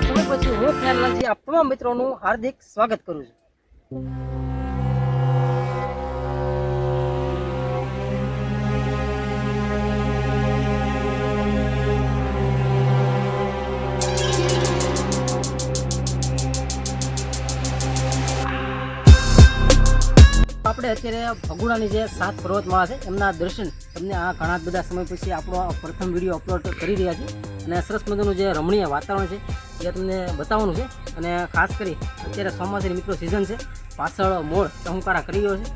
બધા સમય પછી હું ફેરલાલજી આપ તમામ મિત્રોનું હાર્દિક સ્વાગત કરું છું. આપણે અત્યારે ભગુડાની જે સાત પર્વતમાળા છે, એમના દર્શન તમને આ ઘણા બધા સમય પછી આપણો પ્રથમ વીડિયો અપલોડ કરી રહ્યા છીએ. અને સરસ મજાનું જે રમણીય વાતાવરણ છે એ તમને બતાવવાનું છે. અને ખાસ કરી, અત્યારે ચોમાસાની મિત્રો સિઝન છે. પાછળ મોળ ટહુકારા કરી રહ્યો છે.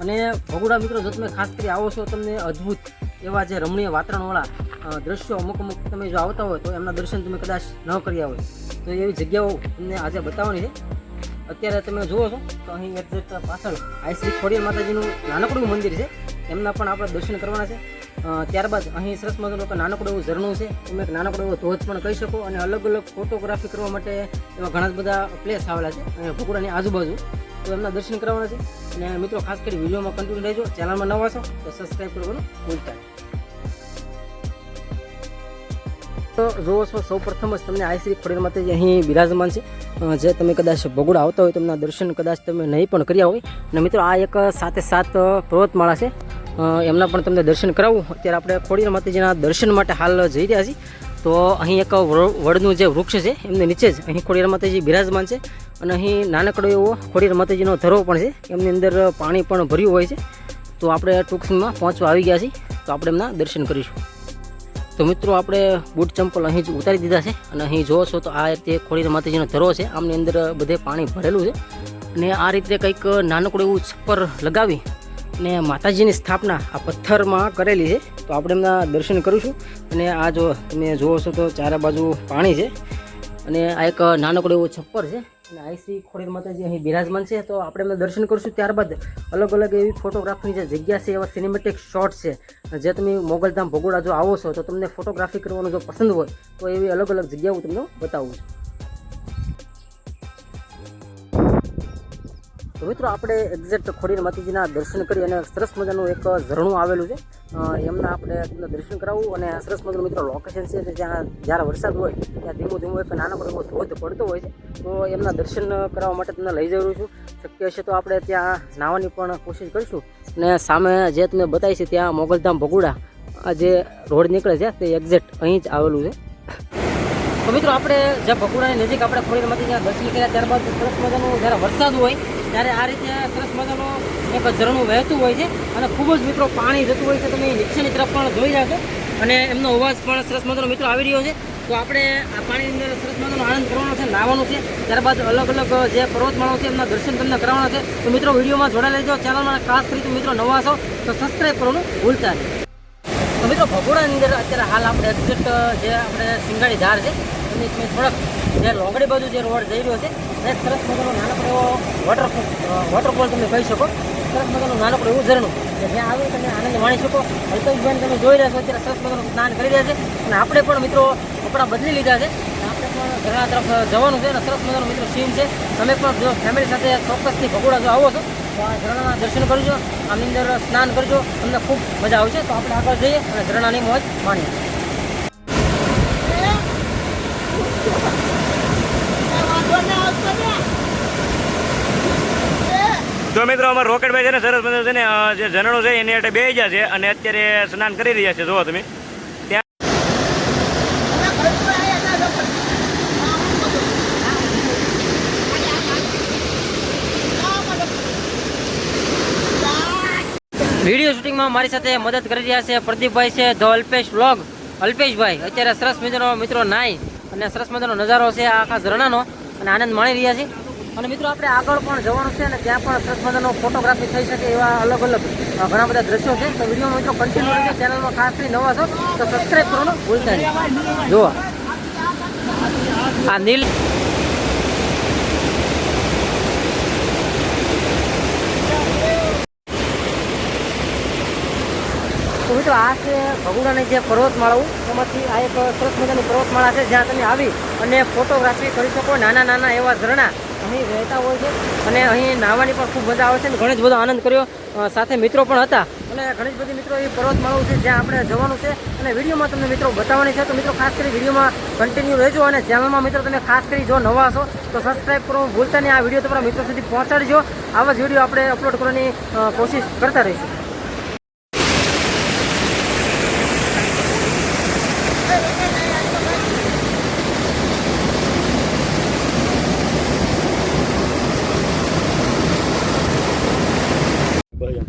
અને ભગુડા મિત્રો, જો તમે ખાસ કરી આવો છો, તમને અદ્ભુત એવા જે રમણીય વાતાવરણવાળા દ્રશ્યો અમુક અમુક તમે જો આવતા હોય, તો એમના દર્શન તમે કદાચ ન કર્યા હોય. તો એવી જગ્યાઓ તમને આજે બતાવવાની છે. અત્યારે તમે જુઓ છો, તો અહીં એક્ઝેક્ટ પાછળ આઈ શ્રી ખોડિયાર માતાજીનું નાનકડું મંદિર છે. એમના પણ આપણે દર્શન કરવાના છે. ત્યારબાદ અહીં સરસ મજાનું નાનકડું એવું ઝરણું છે. તમે એક નાનકડો એવો ધોધ પણ કહી શકો અને અલગ અલગ ફોટોગ્રાફી કરવા માટે એવા ઘણા બધા પ્લેસ આવેલા છે અહીંયા ભગુડાની આજુબાજુ. તો એમના દર્શન કરવાના છે. અને મિત્રો, ખાસ કરી વિડીયોમાં કન્ટિન્યુ રહેજો. ચેનલમાં નવા છો, તો સબસ્ક્રાઈબ કરવાનું ભૂલતા તો જુઓ છો સૌ પ્રથમ જ તમને આઈ શ્રી ખોડિયાર માતાજી અહીં બિરાજમાન છે. જે તમે કદાચ બગોડા આવતા હોય, તો એમના દર્શન કદાચ તમે નહીં પણ કર્યા હોય. અને મિત્રો, આ એક સાતે સાત પર્વતમાળા છે. એમના પણ તમને દર્શન કરાવું. અત્યારે આપણે ખોડિયાર માતાજીના દર્શન માટે હાલ જઈ રહ્યા છીએ. તો અહીં એક વડનું જે વૃક્ષ છે, એમની નીચે જ અહીં ખોડિયાર માતાજી બિરાજમાન છે. અને અહીં નાનકડો એવો ખોડિયાર માતાજીનો ધરો પણ છે. એમની અંદર પાણી પણ ભર્યું હોય છે. તો આપણે ટૂંક સમયમાં પહોંચવા આવી ગયા છીએ. તો આપણે એમના દર્શન કરીશું. તો મિત્રો, આપણે બૂટ ચંપલ અહીં જ ઉતારી દીધા છે. અને અહીં જોવો છો તો આ રીતે ખોડીર માતાજીનો ધરો છે, આમની અંદર બધે પાણી ભરેલું છે. અને આ રીતે કંઈક નાનકડું એવું છપ્પર લગાવી અને માતાજીની સ્થાપના આ પથ્થરમાં કરેલી છે. તો આપણે એમના દર્શન કરીશું. અને આ જો તમે જુઓ છો તો ચારે બાજુ પાણી છે. અને આ એક નાનકડો એવું છપ્પર છે. અને આઈસી ખોડીર માતાજી અહીં બિરાજમાન છે. તો આપણે એમને દર્શન કરીશું ત્યારબાદ અલગ અલગ એવી ફોટોગ્રાફીની જે જગ્યા છે, એવા સિનેમેટિક શોટ છે. જે તમે મોગલધામ ભગોડા જો આવો છો તો તમને ફોટોગ્રાફી કરવાનું જો પસંદ હોય તો એવી અલગ અલગ જગ્યાઓ તમને બતાવું છું. તો મિત્રો, આપણે એક્ઝેક્ટ ખોડીર માતાજીના દર્શન કરી અને સરસ મજાનું એક ઝરણું આવેલું છે. એમના આપણે દર્શન કરાવવું અને સરસ મજાનું મિત્રો લોકેશન છે જ્યાં જ્યારે વરસાદ હોય, ત્યાં ધીમું ધીમું એક નાનકડો એવો ધોધ પડતો હોય છે, તો એમના દર્શન કરાવવા માટે તમને લઈ જરૂર છું. શક્ય હશે તો આપણે ત્યાં નાહવાની પણ કોશિશ કરીશું. અને સામે જે તમને બતાવી છે, ત્યાં મોગલધામ ભગુડા, આ જે રોડ નીકળે છે, તે એક્ઝેક્ટ અહીં જ આવેલું છે. તો મિત્રો, આપણે જ્યાં ભગુડાની નજીક આપણે ખોડીરમાંથી જ્યાં દર્શન કર્યા, ત્યારબાદ સરસ મજાનું જ્યારે વરસાદ હોય ત્યારે આ રીતે સરસ મજાનો એક ઝરણું વહેતું હોય છે અને ખૂબ જ મિત્રો પાણી જતું હોય છે. તમે નીચેની તરફ પણ જોઈ રહ્યા છો અને એમનો અવાજ પણ સરસ મજાનો મિત્રો આવી રહ્યો છે. તો આપણે આ પાણીની અંદર સરસ મજાનો આનંદ કરવાનો છે, નાહવાનું છે. ત્યારબાદ અલગ અલગ જે પર્વતમાળો છે, એમના દર્શન તમને કરવાના છે. તો મિત્રો વિડીયોમાં જોડાઈ લેજો. ચેનલમાં ખાસ કરી તો મિત્રો નવા છો તો સબસ્ક્રાઈબ કરવાનું ભૂલતા નહીં. તો મિત્રો, ભગોડાની અંદર અત્યારે હાલ આપણે એક્ઝેક્ટ જે આપણે સિંગાડી ધાર છે, એની થોડાક જે લોંગડી બાજુ જે રોડ જઈ રહ્યો છે, એ સરસ મજાનો નાનકડો એવો વોટરફોલ તમે કહી શકો. સરસ મજાનું નાનકડું એવું ઝરણું કે જ્યાં આવ્યું તમે આનંદ માણી શકો. અલ્પેશભાઈ તમે જોઈ રહ્યા છો, અત્યારે સરસ મજાનું સ્નાન કરી રહ્યા છે. અને આપણે પણ મિત્રો કપડાં બદલી લીધા છે. આપણે પણ ઘણા તરફ જવાનું છે અને સરસ મજાનું મિત્રો સીન છે. તમે પણ જો ફેમિલી સાથે ચોક્કસથી ભગોડા જો આવો છો ઝરણાના દર્શન કરજો, આની અંદર સ્નાન કરજો, તમને ખૂબ મજા આવશે. તો આપણે આગળ જઈએ અને ઝરણાની મોજ માણીએ. તો મિત્રો રોકેટ રોકેટભાઈ છે ને, સરસ મજા છે ને જે ઝરણો છે એની માટે બે ગયા છે અને અત્યારે સ્નાન કરી રહ્યા છે. જુઓ તમે. વીડિયો શૂટિંગમાં મારી સાથે મદદ કરી રહ્યા છે પ્રદીપભાઈ છે, ધ અલ્પેશ વ્લોગ. અલ્પેશભાઈ, અત્યારે સરસ મજાનો મિત્રો નાઈ અને સરસ મજાનો નજારો છે આખા ઝરણાનો અને આનંદ માણી રહ્યા છે. અને મિત્રો, આપણે આગળ પણ જવાનું છે અને ત્યાં પણ સરસ મજાનો ફોટોગ્રાફી થઈ શકે એવા અલગ અલગ ઘણા બધા દ્રશ્યો છે. તો વિડીયોમાં મિત્રો કન્ટિન્યુ રહેશે ચેનલમાં ખાસ કરી નવા છો તો સબસ્ક્રાઈબ કરવાનું ભૂલતા નહીં. જુઓ. આ નીલ આ છે ભગુડાની જે પર્વતમાળાઓ એમાંથી આ એક સરસ મજાની પર્વતમાળા છે, જ્યાં તમે આવી અને ફોટોગ્રાફી કરી શકો, નાના નાના એવા ઝરણા અહીં રહેતા હોય છે. અને અહીં નાહવાની પણ ખૂબ મજા આવે છે અને ઘણો જ બધો આનંદ કર્યો સાથે મિત્રો પણ હતા. અને ઘણી બધી મિત્રો એ પર્વતમાળાઓ છે જ્યાં આપણે જવાનું છે. અને વિડીયોમાં તમને મિત્રો બતાવવાની છે, તો મિત્રો ખાસ કરી વિડીયોમાં કન્ટિન્યુ રહેજો અને ચેનલમાં મિત્રો તમે ખાસ કરી જો નવા છો તો સબસ્ક્રાઈબ કરો ભૂલતા નહીં. આ વીડિયો તમારા મિત્રો સુધી પહોંચાડજો. આવા જ વીડિયો આપણે અપલોડ કરવાની કોશિશ કરતા રહીશું.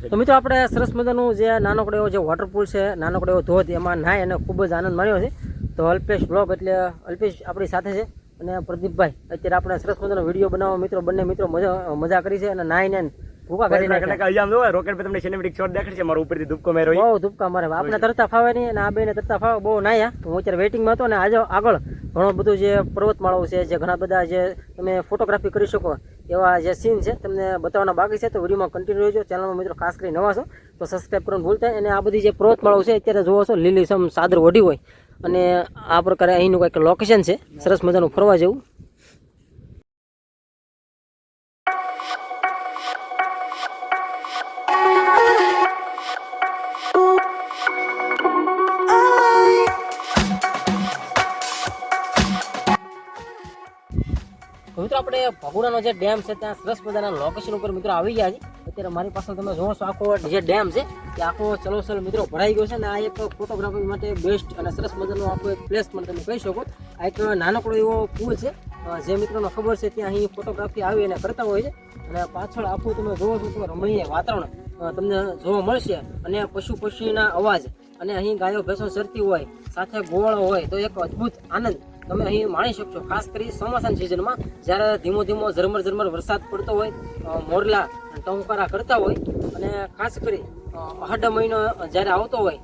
તો મિત્રો આપણે સરસ મજાનું જે નાનકડો એવો જે વોટરપૂલ છે નાનકડો એવો ધોધ એમાં નાય અને ખૂબ જ આનંદ માણ્યો છે. તો અલ્પેશ બ્લોગ એટલે અલ્પેશ આપણી સાથે છે અને પ્રદીપભાઈ. અત્યારે આપણે સરસ મજાનો વીડિયો બનાવવા મિત્રો બંને મિત્રો મજા મજા કરી છે અને નાઈને ભૂકા કરી નાખ્યા. અહીંયા રોકેટ પર તમને સિનેમેટિક શોટ દેખાડશે. મારો ઉપરથી ધૂપકો મેરો. બહુ ધૂપકા મારે. આપણે તરતા ફાવે નહીં અને આ બેને તરતા ફાવે. બહુ નાયા હું અત્યારે વેઇટિંગમાં હતો અને આજે આગળ ઘણું બધું જે પર્વતમાળાઓ છે જે ઘણા બધા જે તમે ફોટોગ્રાફી કરી શકો એવા જે સીન છે, તમને બતાવવાના બાકી છે, તો વિડીયોમાં કન્ટિન્યુ રહેજો. ચેનલમાં મિત્રો ખાસ કરી નવા છો, તો સબસ્ક્રાઈબ કરવાનું ભૂલતા. અને આ બધી જે પર્વતમાળાઓ છે, અત્યારે જોવો છો લીલી સમ સાદર વડી હોય. અને આ પ્રકારે અહીંનું કંઈક લોકેશન છે, સરસ મજાનું ફરવા જેવું. મિત્રો, આપણે ભગુડાનો જે ડેમ છે, ત્યાં સરસ મજાના લોકેશન ઉપર મિત્રો આવી ગયા છે. અત્યારે મારી પાસે તમે જોવો છો આખો જે ડેમ છે, એ આખો ચલોસલ મિત્રો ભરાઈ ગયો છે. અને આ એક ફોટોગ્રાફી માટે બેસ્ટ અને સરસ મજાનો આખો એક પ્લેસ પણ તમે કહી શકો. આ એક નાનકડો એવો પુલ છે જે મિત્રોને ખબર છે, ત્યાં અહીં ફોટોગ્રાફી આવી અને કરતા હોય છે. અને પાછળ આખું તમે જોવો છો, તો રમણીય વાતાવરણ તમને જોવા મળશે. અને પશુ પક્ષીના અવાજ, અને અહીં ગાયો, ભેંસો ચરતી હોય, સાથે ગોવાળો હોય, તો એક અદ્ભુત આનંદ તમે અહીં માણી શકશો. ખાસ કરી ચોમાસાની સિઝનમાં જ્યારે ધીમો ધીમો ઝરમર ઝરમર વરસાદ પડતો હોય મોરલા ટંકારા કરતા હોય અને ખાસ કરી અઢ મહિનો જ્યારે આવતો હોય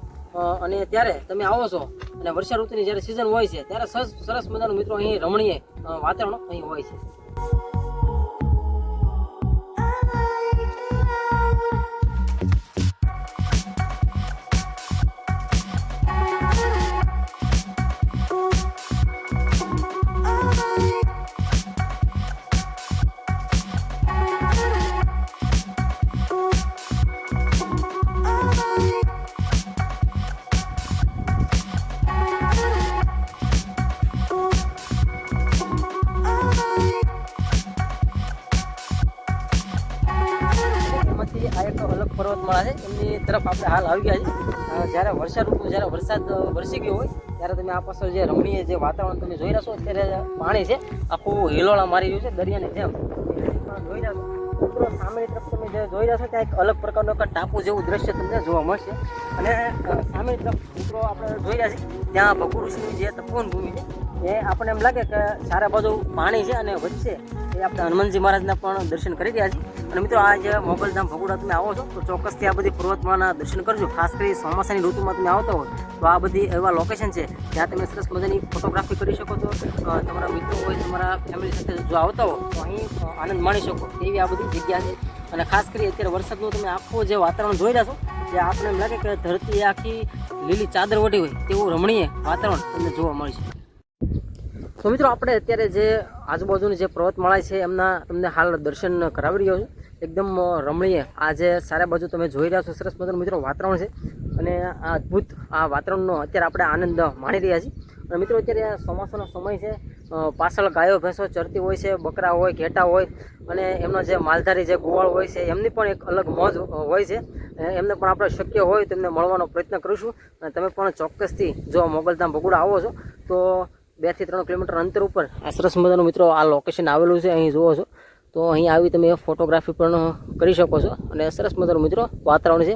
અને ત્યારે તમે આવો છો અને વર્ષા ઋતુની જ્યારે સિઝન હોય છે, ત્યારે સરસ સરસ મજાનું મિત્રો અહીં રમણીય વાતાવરણ અહીં હોય છે. તરફ આપણે હાલ આવી ગયા છે જ્યારે વર્ષા ઋતુ, જ્યારે વરસાદ વરસી ગયો હોય, ત્યારે તમે આ પાછળ જે રમણીય જે વાતાવરણ તમે જોઈ રહ્યા છો, અત્યારે પાણી છે, આખું હિલોળા મારી રહ્યું છે, દરિયાની જેમ. જોઈ રહ્યા છો. મિત્રો સામેની તરફ તમે જે જોઈ રહ્યા છો, ત્યાં એક અલગ પ્રકારનો એક ટાપુ જેવું દ્રશ્ય તમને જોવા મળશે. અને સામેની તરફ મિત્રો આપણે જોઈ રહ્યા છીએ, ત્યાં ભગુ ઋષિની જે તપોવન ભૂમિ છે, એ આપણને એમ લાગે કે સારા બાજુ પાણી છે અને વચ્ચે એ આપણે હનુમાનજી મહારાજના પણ દર્શન કરી રહ્યા છીએ અને મિત્રો, આ જે મોગલધામ ભગુડા તમે આવો છો, તો ચોક્કસથી આ બધી પર્વતમાંના દર્શન કરજો. ખાસ કરી ચોમાસાની ઋતુમાં તમે આવતા હોય, તો આ બધી એવા લોકેશન છે, જ્યાં તમે સરસ મજાની ફોટોગ્રાફી કરી શકો છો. તમારા મિત્રો હોય, તમારા ફેમિલી સાથે જો આવતા હો તો અહીં આનંદ માણી શકો એવી આ બધી જગ્યા છે. અને ખાસ કરી અત્યારે વરસાદનું તમે આખું જે વાતાવરણ જોઈ રહ્યા છો, જે આપણે એમ લાગે કે ધરતી આખી લીલી ચાદર વટી હોય, તેવું રમણીય વાતાવરણ તમને જોવા મળે છે. તો મિત્રો, આપણે અત્યારે જે આજુબાજુની જે પર્વતમાળા છે, એમના તમને હાલ દર્શન કરાવી રહ્યો છું. એકદમ રમણીય. આજે સારા બાજુ તમે જોઈ રહ્યા છો, સરસ મજાનું મિત્રો વાતાવરણ છે. અને આ અદ્ભુત આ વાતાવરણનો અત્યારે આપણે આનંદ માણી રહ્યા છીએ. અને મિત્રો, અત્યારે ચોમાસાનો સમય છે. પાછળ ગાયો, ભેંસો ચરતી હોય છે, બકરા હોય, ઘેટા હોય. અને એમનો જે માલધારી, જે ગોવાળ હોય છે, એમની પણ એક અલગ મોજ હોય છે. એમને પણ આપણે શક્ય હોય તેમને મળવાનો પ્રયત્ન કરીશું. અને તમે પણ ચોક્કસથી જો મોગલધામ ભગુડા આવો છો, તો બેથી ત્રણ કિલોમીટર અંતર ઉપર આ સરસ મજાનું મિત્રો આ લોકેશન આવેલું છે. અહીં જુઓ છો. તો અહીં આવી તમે ફોટોગ્રાફી પણ કરી શકો છો. અને સરસ મજાનું મિત્રો વાતાવરણ છે.